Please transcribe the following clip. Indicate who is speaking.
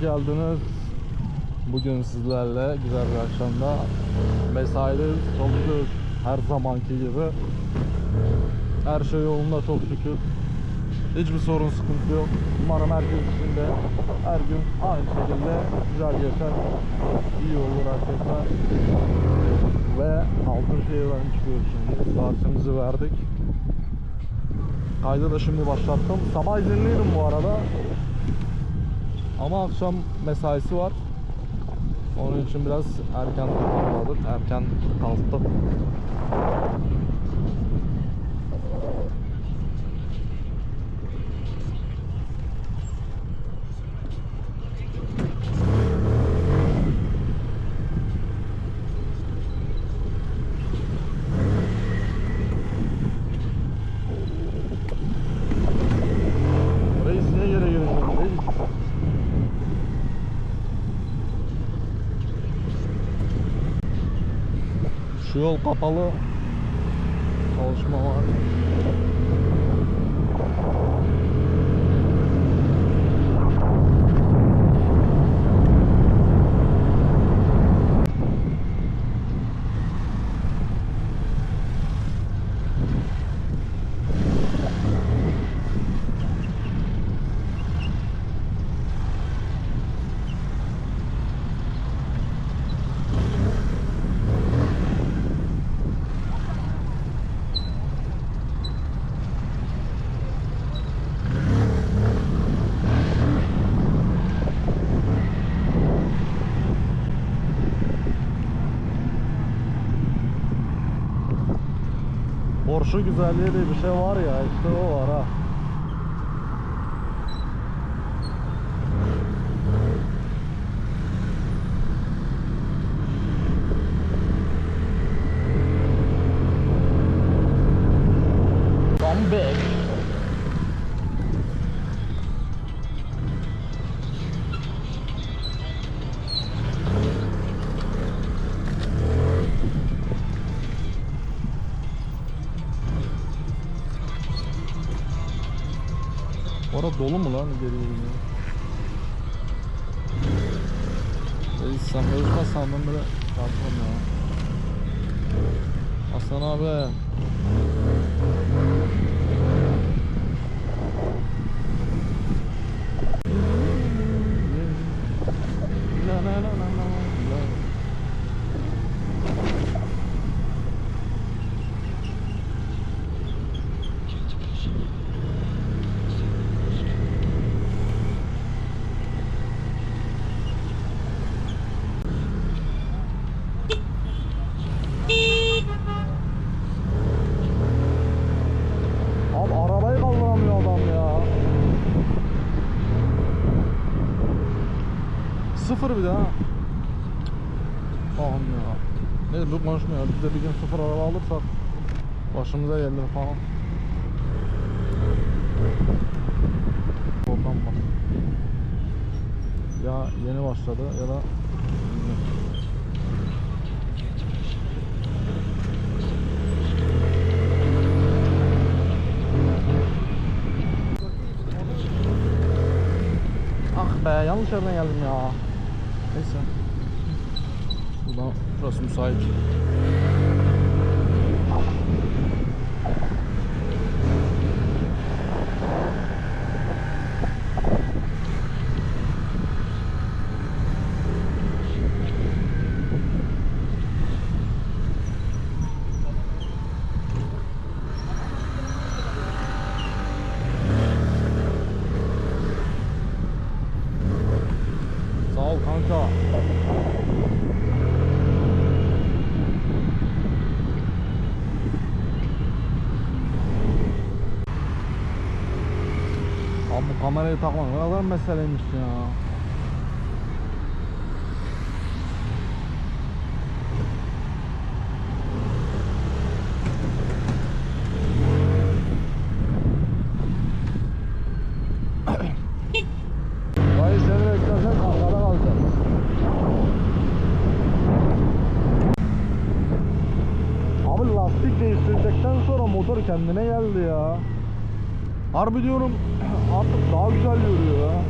Speaker 1: geldiniz. Bugün sizlerle güzel bir akşamda mesaide çalışıyoruz her zamanki gibi. Her şey yolunda çok şükür. Hiçbir sorun sıkıntı yok. Umarım herkes için de her gün aynı şekilde güzel geçer. İyi olur herkese. Ve Altınşehir'den çıkıyoruz şimdi. Dersimizi verdik. Kaydı da şimdi başlattım. Sabah izinliydim bu arada. Ama akşam mesaisi var. Onun için biraz erken toparladık. Erken kalktık. Şu yol kapalı. Çalışma var. Porsche güzelliği diye bir şey var ya işte o var ha. Orada dolu mu lan geri gidiyor? Reis sen bozmazsan ben böyle çarpmam ya. Aslan abi. Sıfır bir de ha. Allah'ım ya. Neyse bu konuşmuyor. Biz de bir gün sıfır araba alırsak başımıza gelir falan. Oradan bak. Ya yeni başladı ya da Ah be yanlış yerden geldim ya. Neyse. Buradan burası müsait. Kamerayı takmak ne kadar meseleymiş ya. Abi lastik değiştirdikten sonra motor kendine geldi ya. Harbi diyorum artık daha güzel yürüyor ya.